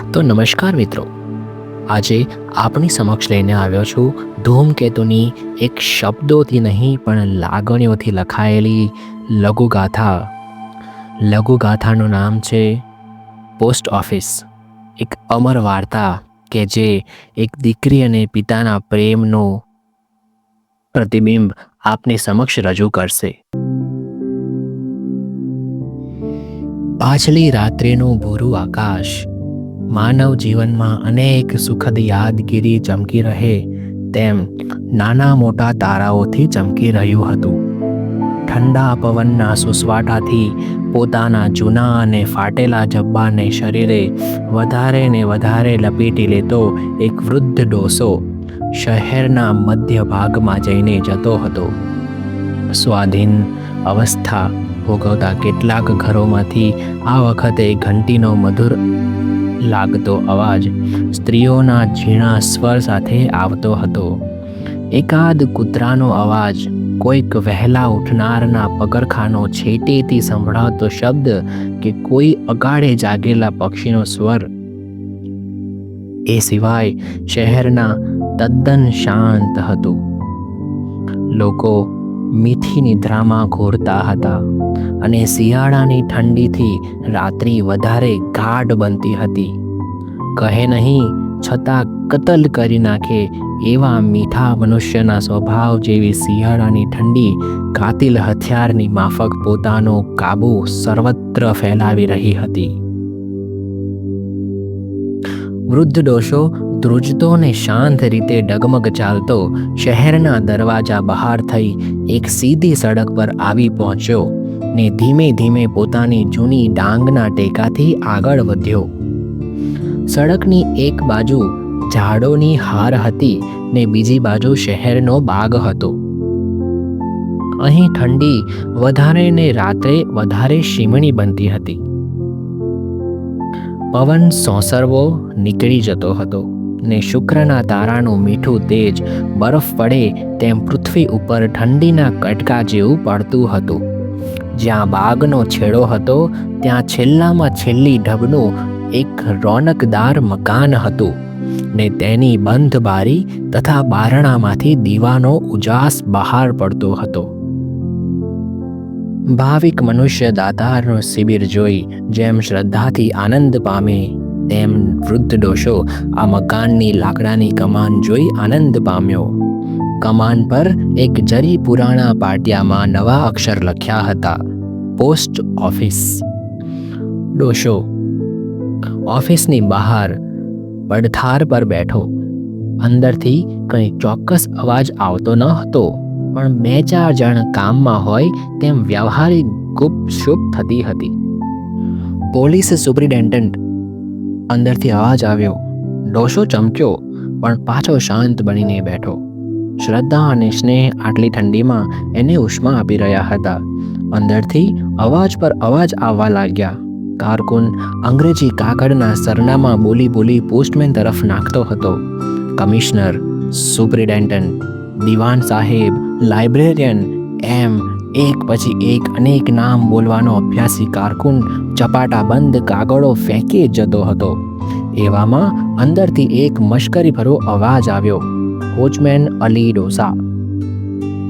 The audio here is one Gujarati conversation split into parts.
તો નમસ્કાર મિત્રો. આજે આપણી સમક્ષ લઈને આવ્યો છું ધૂમકેતુની એક શબ્દોથી નહીં, પણ લાગણીઓથી લખાયેલી લઘુગાથા. લઘુગાથાનું નામ છે પોસ્ટ ઓફિસ. એક અમર વાર્તા કે જે એક દીકરી અને પિતાના પ્રેમનો પ્રતિબિંબ આપની સમક્ષ રજૂ કરશે. પાછલી રાત્રિનું ભૂરું આકાશ માનવ જીવનમાં અનેક સુખદ યાદગીરી ચમકી રહે તેમ નાના મોટા તારાઓથી ચમકી રહ્યું હતું. ઠંડા પવનના સુસવાટાથી પોતાના જૂના અને ફાટેલા જબ્બાને શરીરે વધારે ને વધારે લપેટી લેતો એક વૃદ્ધ ડોસો શહેરના મધ્ય ભાગમાં જઈને જતો હતો. સ્વાધીન અવસ્થા ભોગવતા કેટલાક ઘરોમાંથી આ વખતે ઘંટીનો મધુર લાગતો અવાજ સ્ત્રીઓના ઝીણા સ્વર સાથે આવતો હતો. એકાદ કૂતરાનો અવાજ કોઈક વહેલા ઉઠનારના પગરખાનો છેટેથી સંભળાતો શબ્દ કે કોઈ અગાડે જાગેલા પક્ષીનો સ્વર. એ સિવાય શહેરના તદ્દન શાંત હતું. લોકો મીઠી નિદ્રામાં ઘોરતા હતા અને શિયાળાની ઠંડીથી રાત્રિ વધારે ગાઢ બનતી હતી. કહે નહીં, છતાં કતલ કરી નાખે એવા મીઠા મનુષ્યના સ્વભાવ જેવી શિયાળાની ઠંડી કાતિલ હથિયારની માફક પોતાનો કાબુ સર્વત્ર ફેલાવી રહી હતી. વૃદ્ધ ડોશો ધ્રુજતો ને શાંત રીતે ડગમગ ચાલતો શહેરના દરવાજા બહાર થઈ એક સીધી સડક પર આવી પહોંચ્યો ને ધીમે ધીમે પોતાની જૂની ડાંગના ટેકાથી આગળ વધ્યો. સડકની એક બાજુ ઝાડોની હાર હતી ને બીજી બાજુ શહેરનો બાગ હતો. અહીં ઠંડી વધારે ને રાત્રે વધારે શીમણી બનતી હતી. પવન સોસરવો નીકળી જતો હતો. ને શુક્રના તારાનું મીઠું તેજ બરફ પડે તેમ પૃથ્વી ઉપર ઠંડીના કટકા જેવું પડતું હતું. જ્યાં બાગનો છેડો હતો, ત્યાં છેલ્લામાં છેલ્લી ઢબનું એક રોનકદાર મકાન હતું ને તેની બંધ બારી તથા બારણામાંથી દીવાનો ઉજાસ બહાર પડતો હતો. ભાવિક મનુષ્ય દાતારનું શિબિર જોઈ જેમ શ્રદ્ધાથી આનંદ પામે. તેમ વૃદ્ધ ડોશો આ મકાનની લાકડાની કમાન જોઈ આનંદ પામ્યો. કમાન પર એક જરી પુરાણા પાટિયામાં નવા અક્ષર લખ્યા હતા. Post office. ડોશો ઓફિસની બહાર પડથાર પર બેઠો. અંદરથી કંઈ ચોક્કસ અવાજ આવતો ન હતો, પણ બે ચાર જણ કામમાં હોય તેમ વ્યવહારિક ગુપશુપ થતી હતી. પોલીસ સુપ્રિન્ટેન્ડન્ટ અંદરથી અવાજ આવ્યો. ડોશો ચમક્યો, પણ પાછો શાંત બનીને બેઠો. શ્રદ્ધા અને સ્નેહ આટલી ઠંડીમાં એને ઉષ્મા આપી રહ્યા હતા. અંદરથી અવાજ પર અવાજ આવવા લાગ્યા. કારકુન અંગ્રેજી કાગળના સરનામા બોલી બોલી પોસ્ટમેન તરફ નાખતો હતો. કમિશનર, સુપ્રિન્ટેન્ડન્ટ, દિવાન સાહેબ, લાઇબ્રેરિયન, એમ એક પછી એક અનેક નામ બોલવાનો અભ્યાસી કારકુન ચપાટા બંધ કાગળો ફેંકી જતો હતો. એવામાં અંદરથી એક મશ્કરી ભરો અવાજ આવ્યો. કોચમેન અલી ડોસા.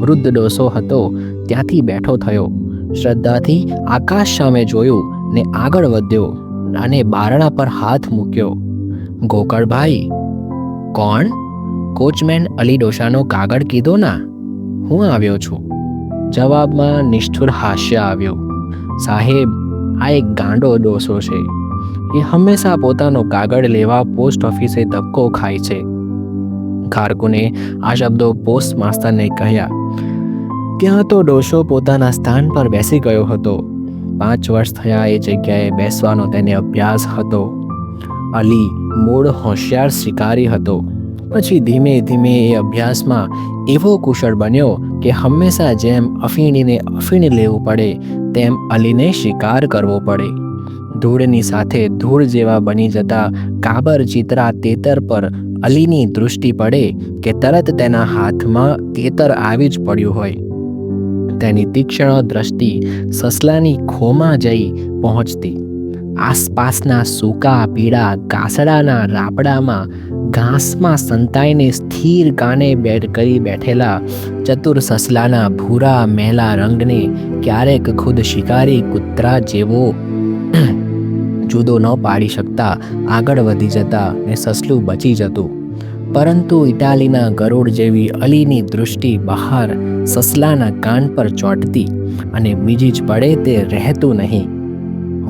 વૃદ્ધ ડોસો હતો, ત્યાંથી બેઠો થયો. શ્રદ્ધાથી આકાશ સામે જોયું ને આગળ વધ્યો અને બારણા પર હાથ મૂક્યો. ગોકળભાઈ, કોણ? કોચમેન અલી ડોસાનો કાગળ કીધો ના, હું આવ્યો છું. જવાબમાં નિષ્ઠુર હાસ્ય આવ્યો. સાહેબ, આ એક ગાંડો ડોસો છે. એ હંમેશા પોતાનો કાગળ લેવા પોસ્ટ ઓફિસે ધક્કો ખાય છે. ખારકુને આ શબ્દો પોસ્ટ માસ્તરને કહ્યા. ત્યાં તો ડોસો પોતાના સ્થાન પર બેસી ગયો હતો. પાંચ વર્ષ થયા એ જગ્યાએ બેસવાનો તેને અભ્યાસ હતો. અલી મૂળ હોશિયાર શિકારી હતો. પછી ધીમે ધીમે એ અભ્યાસમાં એવો કુશળ બન્યો કે હંમેશા જેમ અફીણીને અફીણ લેવું પડે, તેમ અલીને શિકાર કરવો પડે. ધૂળની સાથે ધૂળ જેવા બની જતા કાબર ચિત્રા તેતર પર અલીની દૃષ્ટિ પડે કે તરત તેના હાથમાં તેતર આવી જ પડ્યું હોય. તેની તીક્ષ્ણ દ્રષ્ટિ સસલાની ખોમાં જઈ પહોંચતી. આસપાસના સૂકા પીળા કાસડાના રાપડામાં ઘાસમાં સંતાઈને સ્થિર કાને બેઠ કરી બેઠેલા ચતુર સસલાના ભૂરા મેલા રંગને ક્યારેક ખુદ શિકારી કૂતરા જેવો જુદો ન પાડી શકતા, આગળ વધી જતા ને સસલું બચી જતું. પરંતુ ઇટાલીના ગરુડ જેવી અલીની દૃષ્ટિ બહાર સસલાના કાન પર ચોંટતી અને બીજી જ પડે તે રહેતું નહીં.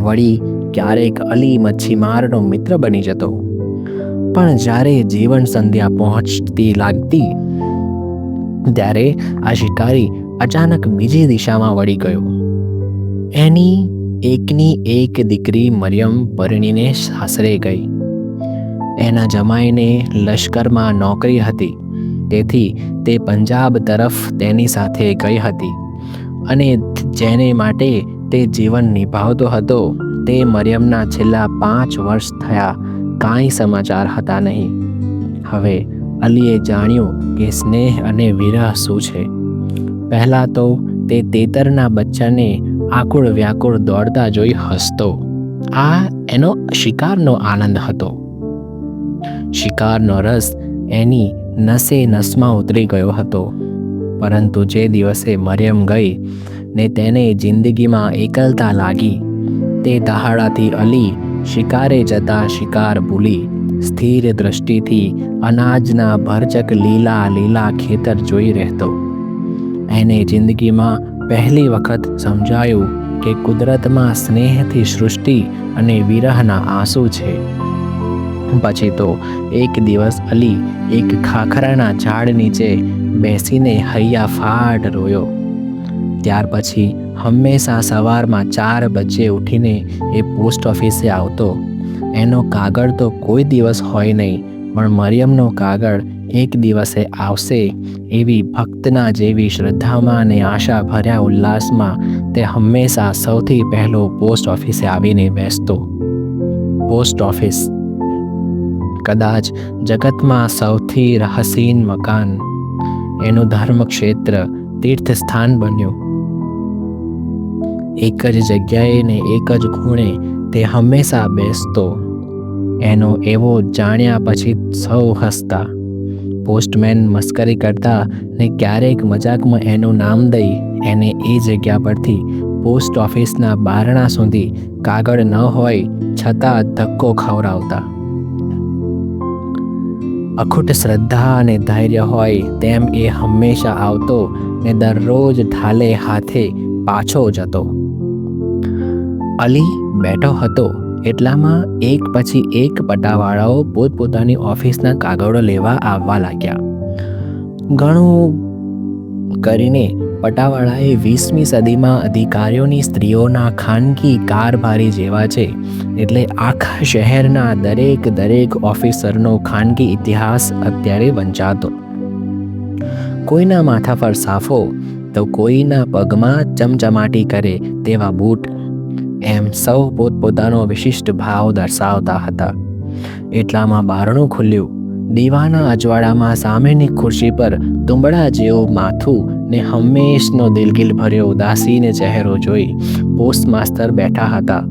વળી ક્યારેક અલી મચ્છીમારનો મિત્ર બની જતો. પણ જ્યારે જીવન સંધ્યા પહોંચતી લાગતી, ત્યારે આ શિકારી અચાનક બીજી દિશામાં વળી ગયો. એની એકની એક દીકરી મરિયમ પરણીને સાસરે ગઈ. એના જમાઈને લશ્કરમાં નોકરી હતી, તેથી તે પંજાબ તરફ તેની સાથે ગઈ હતી અને જેને માટે તે જીવન નિભાવતો હતો તે મરિયમના છેલ્લા પાંચ વર્ષ થયા કાંઈ સમાચાર હતા નહીં. હવે અલીએ જાણ્યું કે સ્નેહ અને વિરહ શું છે. પહેલાં તો તે તેતરના બચ્ચાને આકુળ વ્યાકુળ દોડતા જોઈ હસતો. આ એનો શિકારનો આનંદ હતો. શિકારનો રસ એની નસે નસમાં ઉતરી ગયો હતો. પરંતુ જે દિવસે મરિયમ ગઈ ને તેને જિંદગીમાં એકલતા લાગી, તે દહાડાથી અલી શિકારે જતા શિકાર ભૂલી સ્થિર દૃષ્ટિથી અનાજના ભરચક લીલા લીલા ખેતર જોઈ રહેતો. એને જિંદગીમાં પહેલી વખત સમજાયું કે કુદરતમાં સ્નેહથી સૃષ્ટિ અને વિરહના આંસુ છે. પછી તો એક દિવસ અલી એક ખાખરાના ઝાડ નીચે બેસીને હૈયા ફાટ રોયો. ત્યાર પછી હંમેશા સવારમાં ચાર બજે ઉઠીને એ પોસ્ટ ઓફિસે આવતો. એનો કાગળ તો કોઈ દિવસ હોય નહીં, પણ મરિયમનો કાગળ એક દિવસે આવશે એવી ભક્તના જેવી શ્રદ્ધામાં અને આશા ભર્યા ઉલ્લાસમાં તે હંમેશા સૌથી પહેલો પોસ્ટ ઓફિસે આવીને બેસતો. Post office. કદાચ જગતમાં સૌથી રહસીન મકાન. એનું ધર્મક્ષેત્ર તીર્થસ્થાન બન્યું. એક જ જગ્યાએ ને એક જ ખૂણે તે હંમેશા બેસતો. એનો એવો જાણ્યા પછી સૌ હસતા. પોસ્ટમેન મસ્કરી કરતા ને ક્યારેક મજાકમાં એનું નામ દઈ એને એ જગ્યા પરથી પોસ્ટ ઓફિસના બારણા સુધી કાગળ ન હોય છતાં ધક્કો ખવડાવતા. અખૂટ શ્રદ્ધા અને ધૈર્ય હોય તેમ એ હંમેશા આવતો ને દરરોજ ઢાલે હાથે પાછો જતો. અલી બેઠો હતો એટલામાં એક પછી એક પટાવાળાઓ પોતપોતાની ઓફિસના કાગળો લેવા આવવા લાગ્યા. ઘણું કરીને પટાવાળાએ વીસમી સદીમાં અધિકારીઓની સ્ત્રીઓના ખાનગી કારભારી જેવા છે એટલે આખા શહેરના દરેક દરેક ઓફિસરનો ખાનગી ઇતિહાસ અત્યારે વંચાતો. કોઈના માથા પર સાફો તો કોઈના પગમાં ચમચમાટી કરે તેવા બૂટ એમ સૌ પોતપોતાનો વિશિષ્ટ ભાવ દર્શાવતા હતા. એટલામાં બારણું ખુલ્યું. દીવાના અજવાળામાં સામેની ખુરશી પર તુંબડા જેવું માથું ને હંમેશનો દિલગીલ ભર્યો ઉદાસીને ચહેરો જોઈ પોસ્ટ માસ્તર બેઠા હતા.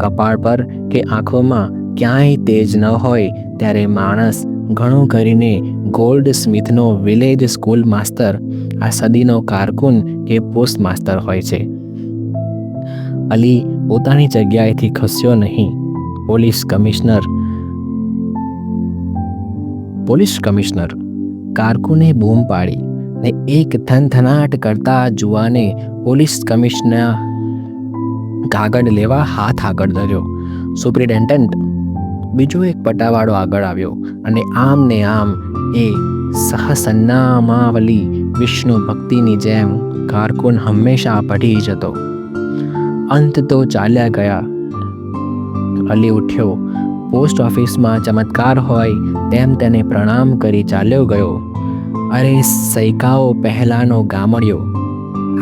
કપાળ પર કે આંખોમાં ક્યાંય તેજ ન હોય ત્યારે માણસ ઘણું કરીને ગોલ્ડ સ્મિથનો વિલેજ સ્કૂલ માસ્તર, આ સદીનો કારકુન કે પોસ્ટ માસ્તર હોય છે. અલી પોતાની જગ્યાએથી ખસ્યો નહીં. પોલીસ કમિશનર પોલીસ કમિશનર કારકુને બૂમ પાડી ને એક થનથનાટ કરતા જુવાને પોલીસ કમિશનર કાગળ લેવા હાથ આગળ ધર્યો. સુપ્રિન્ટેન્ડન્ટ બીજો એક પટાવાળો આગળ આવ્યો અને આમ ને આમ એ સહસન્નામાવલી વિષ્ણુ ભક્તિની જેમ કારકુન હંમેશા પઢી જતો અંત તો ચાલ્યા ગયા. અલી ઉઠ્યો. પોસ્ટ ઓફિસમાં ચમત્કાર હોય તેમ તેને પ્રણામ કરી ચાલ્યો ગયો. અરે, સૈકાઓ પહેલાંનો ગામડિયો.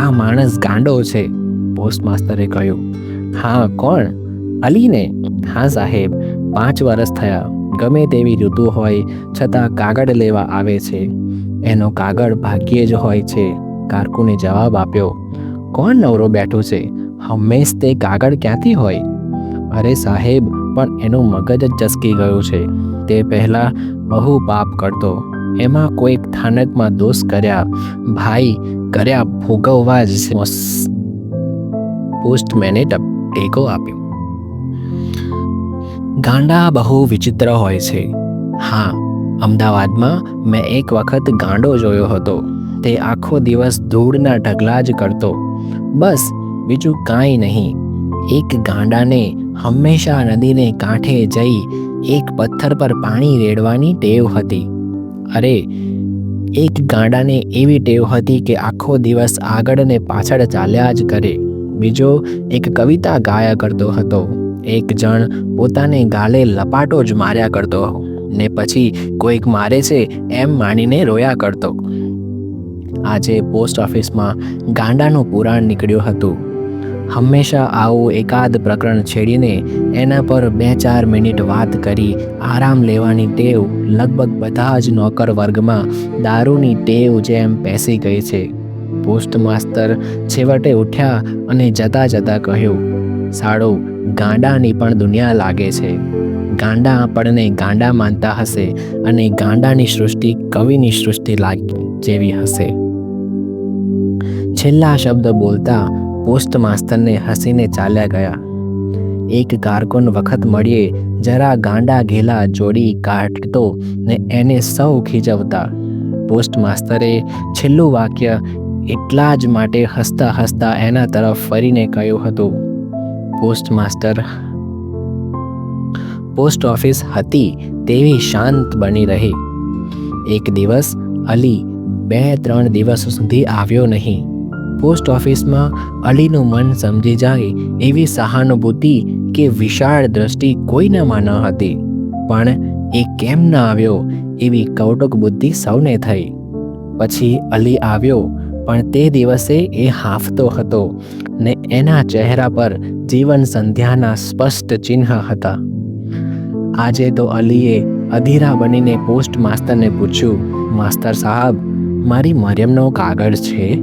આ માણસ ગાંડો છે પોસ્ટ માસ્તરે કહ્યું. હા, કોણ? અલીને? હા, સાહેબ. પાંચ વર્ષ થયા. ગમે તેવી ઋતુ હોય, છતાં કાગળ લેવા આવે છે. એનો કાગળ ભાગ્યે જ હોય છે. કારકુને જવાબ આપ્યો, કોણ નવરો બેઠો છે? હંમેશ તે કાગળ ક્યાંથી હોય? અરે સાહેબ, પણ એનું મગજ જ ચસકી ગયું છે. તે પહેલાં બહુ પાપ કરતો. એમાં કોઈક સ્થાનકમાં દોષ કર્યા. ભાઈ, કર્યા ભોગવવા જ. પોસ્ટમેને ટેકો આપ્યો. ગાંડા બહુ વિચિત્ર હોય છે. હા, અમદાવાદમાં મેં એક વખત ગાંડો જોયો હતો. તે આખો દિવસ ધૂળના ઢગલા જ કરતો. બસ, બીજું કાંઈ નહીં. એક ગાંડાને હંમેશા નદીને કાંઠે જઈ એક પથ્થર પર પાણી રેડવાની ટેવ હતી. અરે, એક ગાંડાને એવી ટેવ હતી કે આખો દિવસ આગળ ને પાછળ ચાલ્યા જ કરે. બીજો એક કવિતા ગાયા કરતો હતો. એક જણ પોતાને ગાલે લપાટો જ માર્યા કરતો ને પછી કોઈક મારે છે એમ માનીને રોયા કરતો. આજે પોસ્ટ ઓફિસમાં ગાંડાનું પુરાણ નીકળ્યું હતું. હંમેશા આવું એકાદ પ્રકરણ છેડીને એના પર બે ચાર મિનિટ વાત કરી આરામ લેવાની ટેવ લગભગ બધા જ નોકર વર્ગમાં દારૂની ટેવ જેમ પેસી ગઈ છે. પોસ્ટ માસ્તર છેવટે ઉઠ્યા અને જતા જતા કહ્યું સાડો ગાંડાની પણ દુનિયા લાગે છે. ગાંડા આપણને ગાંડા માનતા હશે અને ગાંડાની સૃષ્ટિ કવિની સૃષ્ટિ લાગી, જેવી હશે. છેલ્લા શબ્દ બોલતા પોસ્ટ માસ્તરને હસીને ચાલ્યા ગયા. એક કારકુન વખત મળીએ, જરા ગાંડા ઘેલા જોડી કાઢતો ને એને સૌ ખીજવતા. પોસ્ટ માસ્તરે છેલ્લું વાક્ય, એટલા જ માટે હસતા હસતા એના તરફ ફરીને કહ્યું હતું. Post master. પોસ્ટ ઓફિસ હતી તેવી શાંત બની રહી. એક દિવસ અલી બે ત્રણ દિવસ સુધી આવ્યો નહીં. પોસ્ટ ઓફિસમાં અલીનું મન સમજી જાય એવી સહાનુભૂતિ કે વિશાળ દ્રષ્ટિ કોઈનામાં ન હતી. પણ એ કેમ ન આવ્યો એવી કૌટુક બુદ્ધિ સૌને થઈ. પછી અલી આવ્યો પણ તે દિવસે એ હાંફતો હતો ને એના ચહેરા પર જીવન સંધ્યાના સ્પષ્ટ ચિહ્ન હતા. આજે તો અલીએ અધીરા બનીને પોસ્ટ માસ્તરને પૂછ્યું, માસ્તર સાહેબ, મારી મરિયમનો કાગળ છે?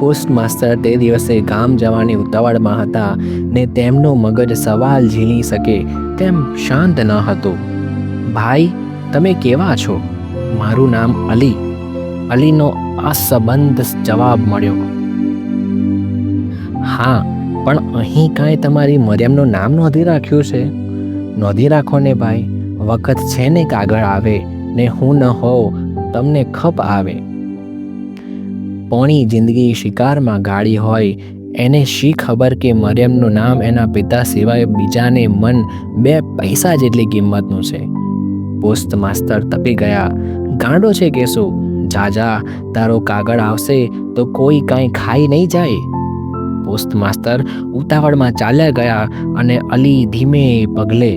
પોસ્ટ માસ્તર તે દિવસે ગામ જવાની ઉતાવળમાં હતા ને તેમનો મગજ સવાલ ઝીલી શકે તેમ શાંત ન હતું. ભાઈ, તમે કેવા છો? મારું નામ અલી. અલીનો અસંબંધ જવાબ મળ્યો. હા, પણ અહીં કાંઈ તમારી મરિયમનું નામ નોંધી રાખ્યું છે? નોંધી રાખો ને ભાઈ, વખત છે ને કાગળ આવે ને હું ન હોઉં, તમને ખપ આવે. પોણી જિંદગી શિકારમાં ગાળી હોય, એને શી ખબર કે મરિયમનું નામ એના પિતા સિવાય બીજાને મન બે પૈસા જેટલી કિંમતનું છે? પોસ્ટ માસ્તર તપી ગયા. ગાંડો છે કે શું જા જા તારો કાગળ આવશે તો કોઈ કાંઈ ખાઈ નહીં જાય પોસ્ટ માસ્તર ઉતાવળમાં ચાલ્યા ગયા અને અલી ધીમે પગલે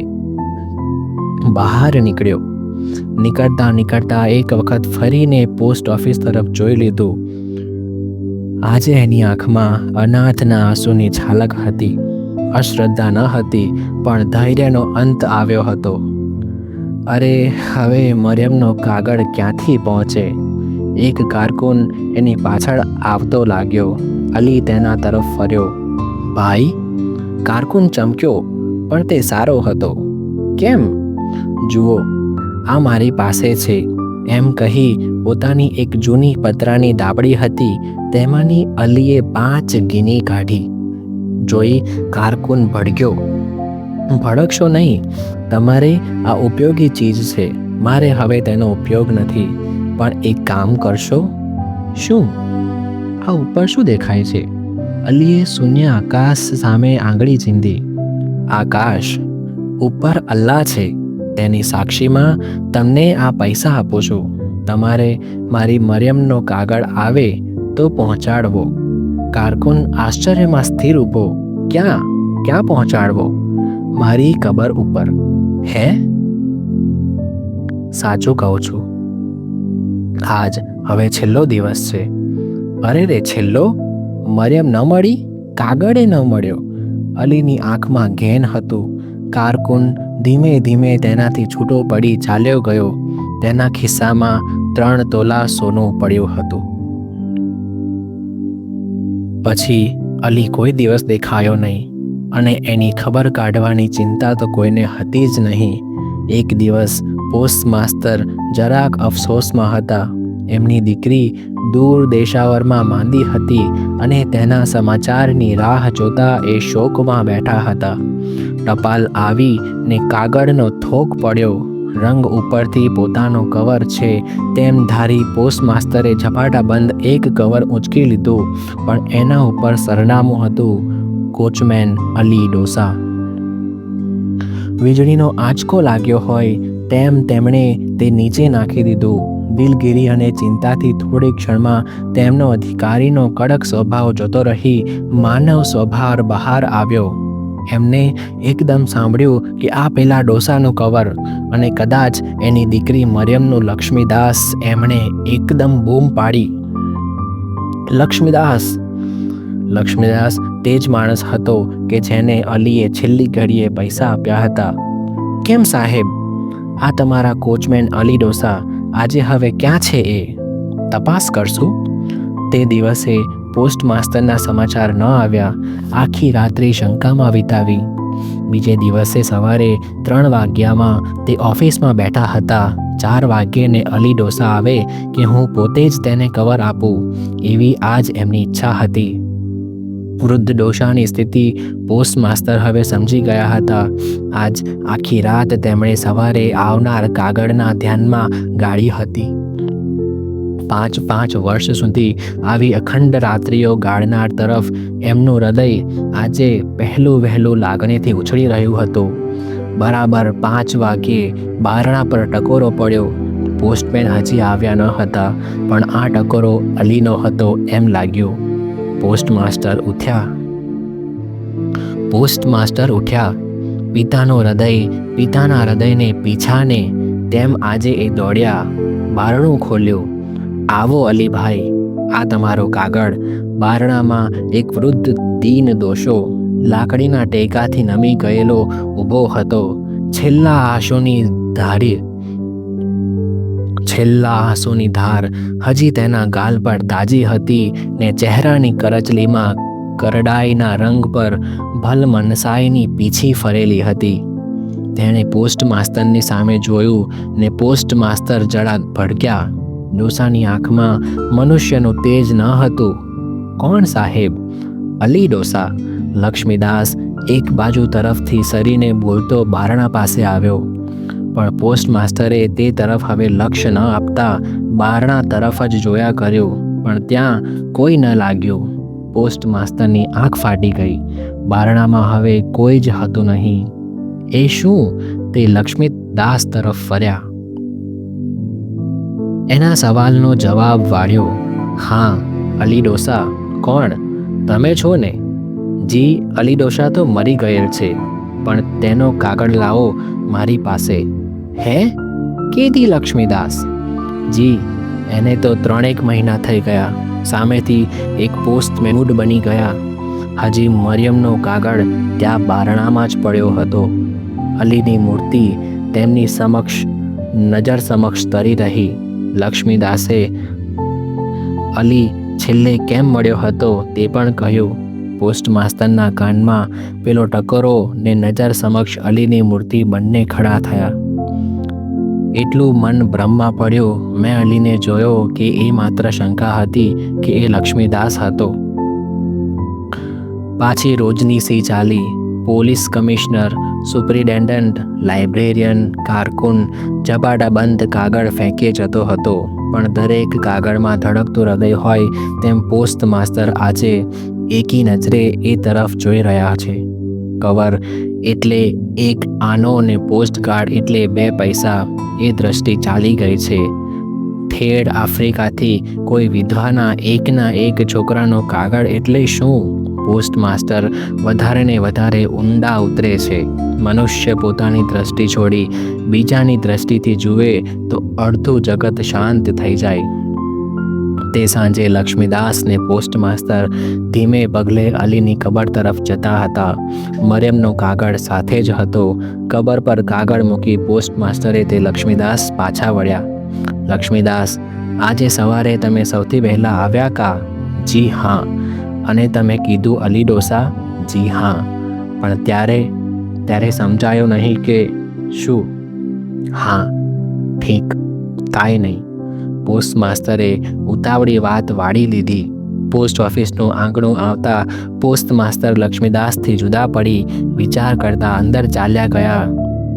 બહાર નીકળ્યો નીકળતા નીકળતા એક વખત ફરીને પોસ્ટ ઓફિસ તરફ જોઈ લીધું આજે એની આંખમાં અનાથના આંસુની છાલક હતી અશ્રદ્ધા ન હતી પણ ધૈર્યનો અંત આવ્યો હતો અરે હવે મરિયમનો કાગળ ક્યાંથી પહોંચે એક કારકુન એની પાછળ આવતો લાગ્યો. અલી તેના તરફ ફર્યો. ભાઈ? કારકુન ચમક્યો, પણ તે સારો હતો. કેમ? જુઓ, આ મારી પાસે છે. એમ કહી પોતાની એક જૂની પતરાની દાબડી હતી, તેમાંની અલીએ પાંચ ગીની કાઢી. જોઈ કારકુન ભડક્યો. ભડકશો નહીં, તમારે આ ઉપયોગી ચીજ છે. મારે હવે તેનો ઉપયોગ નથી. પણ એક કામ કરશો? શું? આ ઉપર શું દેખાય છે? અલીએ શૂન્ય આકાશ સામે આંગળી ચીંધી. આકાશ ઉપર અલ્લાહ છે. તેની સાક્ષીમાં તમને આ પૈસા આપું છું. તમારે મારી મરિયમનો કાગળ આવે તો પહોંચાડવો. કારકુન આશ્ચર્યમાં સ્થિર ઊભો. ક્યાં? ક્યાં પહોંચાડવો? મારી કબર ઉપર. હે? સાચું કહું છું. આજ હવે છેલ્લો દિવસ છે. અરે રે છેલ્લો? મરિયમ ન મળી? કાગળે ન મળ્યો. અલીની આંખમાં ઘેન હતું. કારકુન ધીમે ધીમે તેનાથી છૂટો પડી ચાલ્યો ગયો. તેના ખિસ્સામાં ત્રણ તોલા સોનું પડ્યું હતું. પછી અલી કોઈ દિવસ દેખાયો નહીં અને એની ખબર કાઢવાની ચિંતા તો કોઈને હતી જ નહીં. એક દિવસ પોસ્ટ માસ્તર જરાક અફસોસમાં હતા. એમની દીકરી દૂર દેશાવરમાં માંદી હતી અને તેના સમાચારની રાહ જોતા એ શોકમાં બેઠા હતા. ટપાલ આવી ને કાગળનો થોક પડ્યો. રંગ ઉપરથી પોતાનો કવર છે તેમ ધારી પોસ્ટ માસ્તરે ઝપાટાબંધ એક કવર ઉંચકી લીધું, પણ એના ઉપર સરનામું હતું, કોચમેન અલી ડોસા. વીજળીનો આંચકો લાગ્યો હોય તેમ તેમણે તે નીચે નાખી દીધું. દિલગીરી અને ચિંતાથી થોડી ક્ષણમાં તેમનો અધિકારીનો કડક સ્વભાવ જતો રહી માનવ સ્વભાવ બહાર આવ્યો. એમને એકદમ સાંભળ્યું કે આ પેલા ડોસાનું કવર અને કદાચ એની દીકરી મરિયમનું લક્ષ્મીદાસ એમણે એકદમ બૂમ પાડી. લક્ષ્મીદાસ! લક્ષ્મીદાસ તે જ માણસ હતો કે જેને અલીએ છેલ્લી ઘડીએ પૈસા આપ્યા હતા. કેમ સાહેબ? આ તમારા કોચમેન અલી ડોસા આજે હવે ક્યાં છે એ? તપાસ કરશું? તે દિવસે પોસ્ટ માસ્તરના સમાચાર ન આવ્યા, આખી રાત્રિ શંકામાં વિતાવી. બીજે દિવસે સવારે ત્રણ વાગ્યામાં તે ઓફિસમાં બેઠા હતા. ચાર વાગ્યે ને અલી ડોસા આવે કે હું પોતે જ તેને કવર આપું, એવી આજ એમની ઈચ્છા હતી. વૃદ્ધ ડોશાની સ્થિતિ પોસ્ટ માસ્તર હવે સમજી ગયા હતા આજ આખી રાત તેમણે સવારે આવનાર કાગળના ધ્યાનમાં ગાળી હતી પાંચ પાંચ વર્ષ સુધી આવી અખંડ રાત્રિઓ ગાળનાર તરફ એમનું હૃદય આજે પહેલું વહેલું લાગણીથી ઉછળી રહ્યું હતું બરાબર પાંચ વાગ્યે બારણા પર ટકોરો પડ્યો પોસ્ટમેન હજી આવ્યા ન હતા પણ આ ટકોરો અલીનો હતો એમ લાગ્યું પોસ્ટ માસ્ટર ઉઠ્યા. પોસ્ટ માસ્ટર ઉઠ્યા. પિતાનો હૃદય, પિતાના હૃદયને પીછાને તેમ આજે એ દોડ્યા. બારણું ખોલ્યું. આવો અલીભાઈ, આ તમારો કાગળ. બારણામાં એક વૃદ્ધ દીન દોષો. લાકડીના ટેકાથી નમી ગયેલો ઊભો હતો. છેલ્લા આશોની ધારી છેલ્લા આંસુની ધાર હજી તેના ગાલ પર તાજી હતી ને ચહેરાની કરચલીમાં કરડાઈના રંગ પર ભલ મનસાઈની પીછી ફરેલી હતી. તેણે પોસ્ટ માસ્તરની સામે જોયું ને પોસ્ટ માસ્તર જરા ભડક્યા. ડોસાની આંખમાં મનુષ્યનું તેજ ન હતું. કોણ સાહેબ? અલી ડોસા. લક્ષ્મીદાસ એક બાજુ તરફથી સરીને બોલતો બારણા પાસે આવ્યો. પણ પોસ્ટ માસ્ટરે તે તરફ હવે લક્ષ્ય ન આપતા બારણા તરફ જ જોયા કર્યું, પણ ત્યાં કોઈ ન લાગ્યું. પોસ્ટ માસ્ટરની આંખ ફાટી ગઈ. બારણામાં હવે કોઈ જ હતું નહીં. એ શું? તે લક્ષ્મી દાસ તરફ ફર્યા. એના સવાલનો જવાબ વાળ્યો, હા અલી ડોસા કોણ? તમે છો ને? જી અલી ડોસા તો મરી ગયેલ છે, પણ તેનો કાગળ લાવો મારી પાસે. હે? કેદી લક્ષ્મીદાસ? જી, એને તો ત્રણેક મહિના થઈ ગયા. સામેથી એક પોસ્ટ મેમૂડ બની ગયા. હજી મરિયમનો કાગળ ત્યાં બારણામાં જ પડ્યો હતો. અલીની મૂર્તિ તેમની સમક્ષ, નજર સમક્ષ તરી રહી. લક્ષ્મીદાસે, અલી, છેલ્લે કેમ મળ્યો હતો તે પણ કહ્યું. પોસ્ટ માસ્તરના કાનમાં પેલો ટકોરો ને નજર સમક્ષ અલીની મૂર્તિ બંને ખડા થયા. એટલું મન ભ્રમમાં પડ્યું. મેં અલીને જોયો કે એ માત્ર શંકા હતી કે એ લક્ષ્મીદાસ હતો. પાછી રોજની સી ચાલી. પોલીસ કમિશનર, સુપ્રિન્ટેન્ડન્ટ, લાઇબ્રેરિયન, કારકુન જબાડા બંધ કાગળ ફેંકે જતો હતો. પણ દરેક કાગળમાં ધડકતું હૃદય હોય તેમ પોસ્ટ માસ્તર આજે એકી નજરે એ તરફ જોઈ રહ્યા છે. કવર એટલે એક આનો અને પોસ્ટ કાર્ડ એટલે બે પૈસા એ દ્રષ્ટિ ચાલી ગઈ છે. થેડ આફ્રિકાથી કોઈ વિધવાના એકના એક છોકરાનો કાગળ એટલે શું? પોસ્ટ માસ્ટર વધારે ને વધારે ઊંડા ઉતરે છે. મનુષ્ય પોતાની દ્રષ્ટિ છોડી બીજાની દ્રષ્ટિથી જુએ તો અડધું જગત શાંત થઈ જાય. તે સાંજે લક્ષ્મીદાસને પોસ્ટ માસ્તર ધીમે પગલે અલીની કબર તરફ જતા હતા. મરિયમનો કાગળ સાથે જ હતો. કબર પર કાગળ મૂકી પોસ્ટ માસ્તરે તે લક્ષ્મીદાસ પાછા વળ્યા. લક્ષ્મીદાસ, આજે સવારે તમે સૌથી પહેલાં આવ્યા કા? જી હા. અને તમે કીધું અલી ડોસા? જી હા. પણ ત્યારે ત્યારે સમજાયું નહીં કે શું? હા, ઠીક, કાંઈ નહીં. પોસ્ટ માસ્તરે ઉતાવળી વાત વાળી લીધી. પોસ્ટ ઓફિસનું આંગણું આવતા પોસ્ટ માસ્તર લક્ષ્મીદાસથી જુદા પડી વિચાર કરતા અંદર ચાલ્યા ગયા.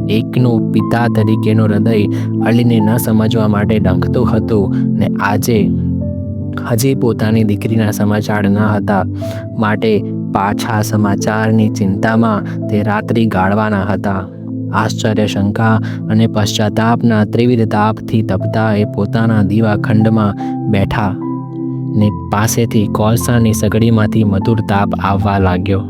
એકનું પિતા તરીકેનું હૃદય અલીને ન સમજવા માટે ડંખતું હતું ને આજે હજી પોતાની દીકરીના સમાચાર ન હતા. માટે પાછા સમાચારની ચિંતામાં તે રાત્રિ ગાળવાના હતા. આશ્ચર્ય, શંકા અને પશ્ચાતાપના ત્રિવિધ તાપથી તપતા એ પોતાના દીવા ખંડમાં બેઠા ને પાસેથી કોલસાની સગડીમાંથી મધુર તાપ આવવા લાગ્યો.